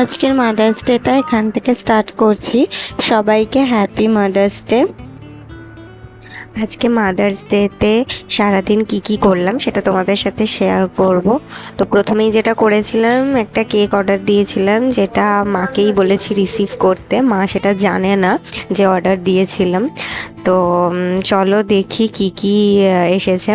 আজকের mother's data এখান থেকে স্টার্ট করছি। সবাইকে হ্যাপি মাদার্স ডে আজকে মাদার্স ডেতে সারাদিন কি কি করলাম সেটা তোমাদের সাথে শেয়ার করব। তো প্রথমেই যেটা করেছিলাম, একটা কেক অর্ডার দিয়েছিলাম, যেটা মাকেই বলেছি রিসিভ করতে। মা সেটা জানে না যে অর্ডার দিয়েছিলাম। তো চলো দেখি কি কি এসেছে।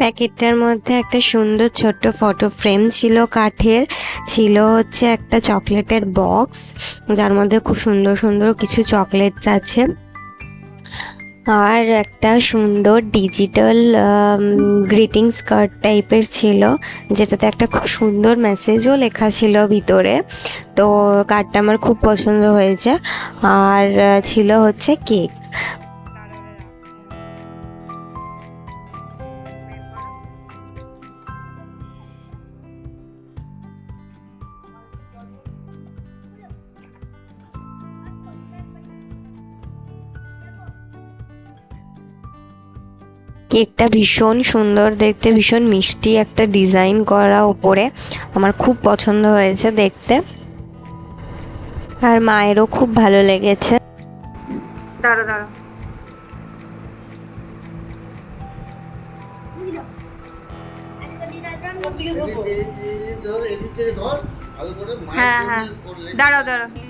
প্যাকেটটার মধ্যে একটা সুন্দর ছোট্ট ফটো ফ্রেম ছিল কাঠের। ছিল হচ্ছে একটা চকলেটের বক্স যার মধ্যে খুব সুন্দর সুন্দর কিছু চকলেটস আছে। আর একটা সুন্দর ডিজিটাল গ্রিটিংস কার্ড টাইপের ছিল, যেটাতে একটা খুব সুন্দর মেসেজও লেখা ছিল ভিতরে। তো কার্ডটা আমার খুব পছন্দ হয়েছে। আর ছিল হচ্ছে কেক কেকটা ভীষণ সুন্দর দেখতে ভীষণ মিষ্টি একটা ডিজাইন করা উপরে। আমার খুব পছন্দ হয়েছে দেখতে। আর মায়েরও খুব ভালো লেগেছে। দাঁড়ো দাঁড়ো হ্যাঁ হ্যাঁ। দাঁড়াও দাঁড়াও।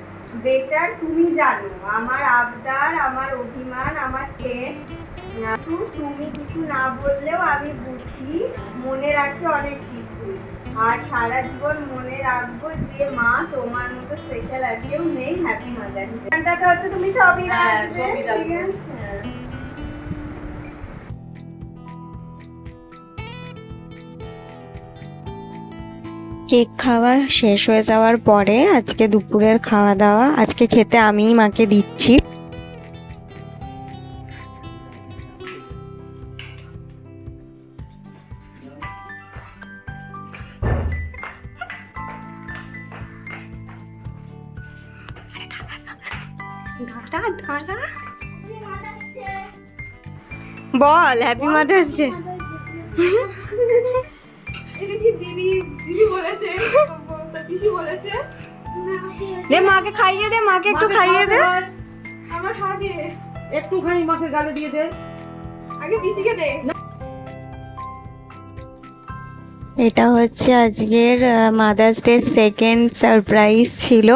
বেটার তুমি জানো আমার আবদার আমার অভিমান আমার টেস্ট তুমি কিছু না বললেও আমি বুঝি মনে রাখি অনেক কিছু আর সারা জীবন মনে রাখব যে মা তোমার মতো স্পেশাল আর কেউ নেই হ্যাপি মাদার্স ডে হচ্ছে তুমি ছবি হ্যাঁ, রাখবে ঠিক আছে? কেক খাওয়া শেষ হয়ে যাওয়ার পরে আজকে দুপুরের খাওয়া দাওয়া, আজকে খেতে আমিই মাকে দিচ্ছি। বল হ্যাপি মাদার্স ডে এটা দিদি দিদি বলেছে? পিসি বলেছে? দে মাকে খাইয়ে দে মাকে একটু খাইয়ে দে। আমার হাগে একটুখানি মাকে গালে দিয়ে দে। আগে পিসিকে দে। এটা হচ্ছে আজকের মাদার্স ডে সেকেন্ড সারপ্রাইজ ছিল।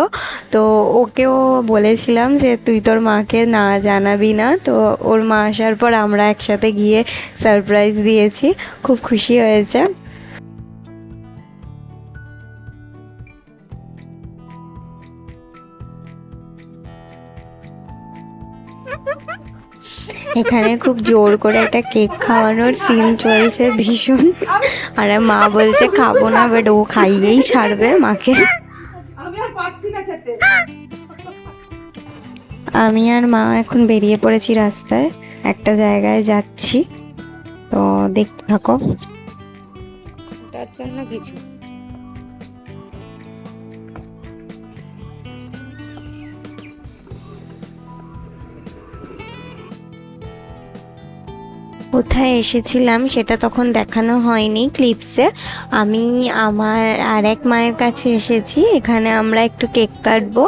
তো ওকেও বলেছিলাম যে তুই তোর মাকে না জানাবি না। তো ওর মা আসার পর আমরা একসাথে গিয়ে সারপ্রাইজ দিয়েছি। খুব খুশি হয়েছে। এখানে খুব জোর করে একটা কেক খাওয়ানোর সিন চলছে ভীষণ। আর মা বলছে খাব না বাট ও খাইয়েই ছাড়বে মাকে। আমি আর পাচ্ছি না খেতে। আমি আর মা এখন বেরিয়ে পড়েছি রাস্তায় একটা জায়গায় যাচ্ছি। তো দেখতে থাকো। ওটার জন্য কিছু। কোথায় এসেছিলাম সেটা তখন দেখানো হয়নি ক্লিপসে আমি আমার আর এক মায়ের কাছে এসেছি, এখানে আমরা একটু কেক কাটবো।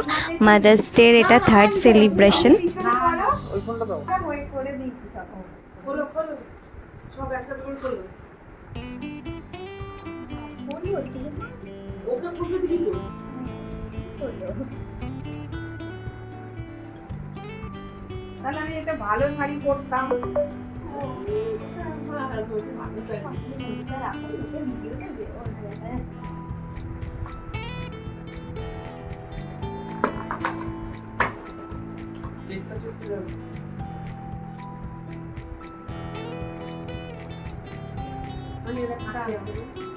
মাদার্স ডের এটা থার্ড সেলিব্রেশন তাহলে আমি একটা ভালো শাড়ি পরতাম। Grazie.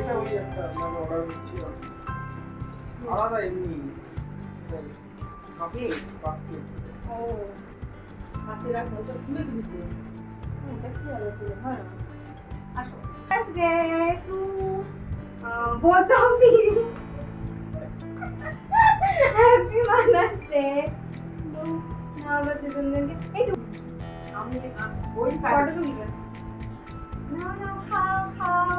এটা ওই একটা মানে অর্ডার ছিল আলাদা এমনি কাপড় কাপড় ও রাখো খুলে কি করে? হ্যাঁ। আসো। Birthday to both of you. Happy Mother's Day. না আবার দুজনকে এই তো। আমি ওই ফটো তুলবে না না খাও খাও।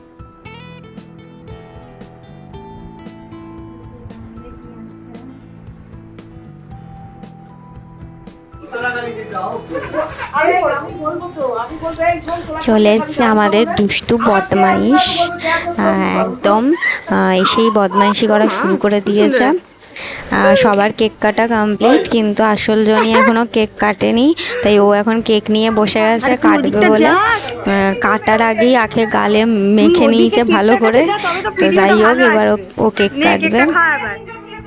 চলে এসছে আমাদের দুষ্টু বদমাইশ। একদম এসেই বদমাইশি করা শুরু করে দিয়েছে। সবার কেক কাটা কমপ্লিট কিন্তু আসল জনি এখনও কেক কাটেনি তাই ও এখন কেক নিয়ে বসে গেছে কাটবে বলে। কাটার আগেই আখে গালে মেখে নিয়েছে ভালো করে। তো যাই হোক এবার ও- কেক কাটবে।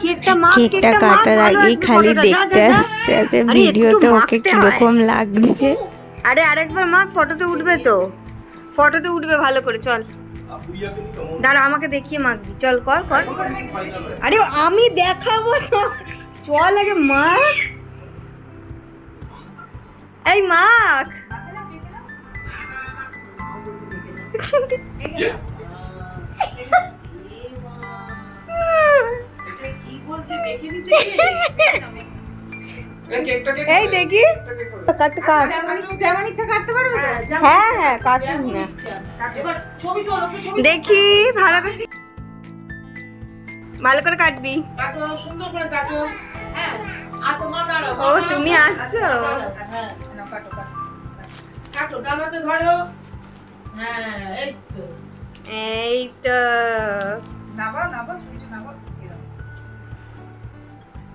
কেকটা কেকটা কাটার আগেই খালি দেখতে। আসছে যে ভিডিওতে ওকে কীরকম লাগছে? আরে আরেকবার মা ফটোতে উঠবে তো। ফটোতে উঠবে ভালো করে চল। দাঁড়া আমাকে দেখিয়ে মাখবি। চল কর কর। আরে আমি দেখাবো তো। চল আগে মাখ। এই মাখ। কি বলছে দেখে নিতে এই দেখি। কাট কাট। যেমন ইচ্ছা কাটতে পারবে তো? হ্যাঁ হ্যাঁ কাটুন না এবার ছবি তো ওকে ছবি দেখি ভালো করে ভালো করে কাটবি। কাটো সুন্দর করে কাটো। হ্যাঁ আচ্ছা মা দাঁড়াও ও, তুমি আছো? হ্যাঁ কাটো কাটো। কাটো ডানাতে ধরো। হ্যাঁ এই তো। এই তো। ছবিটা নাবাও। এরকম।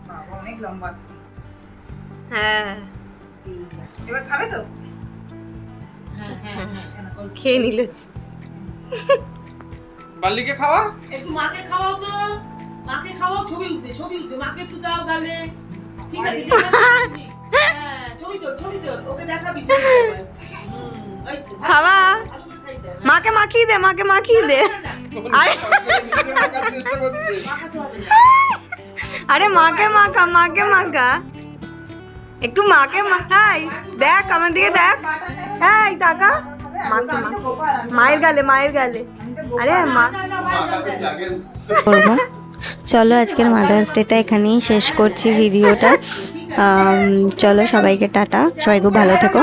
বাবা অনেক লম্বা আছে হ্যাঁ। এবার খাবে তো? হ্যাঁ হ্যাঁ হ্যাঁ। খেয়ে নিল। বাল্লিকে খাওয়া? একটু মাকে খাওয়াও তো। মাকে খাওয়াও ছবি উঠবে ছবি উঠবে। মাকে একটু দাও গালে। ঠিক আছে? হ্যাঁ ছবি তো ছবি তো ওকে দেখাবি খাওয়া। মাকে মাখিয়ে দে মাকে মাখিয়ে দে। আরে। আরে মাকে মাখা মাকে মাখা। একটু মাকে মাথায় দেখ, আমার দিকে দেখ। এই, কাকা। মাকে মায়ের গালে মায়ের গালে। আরে, মা। চলো, আজকের মাদার্স ডেটা এখানেই শেষ করছি ভিডিওটা। চলো, সবাইকে টাটা। সবাই খুব ভালো থেকো।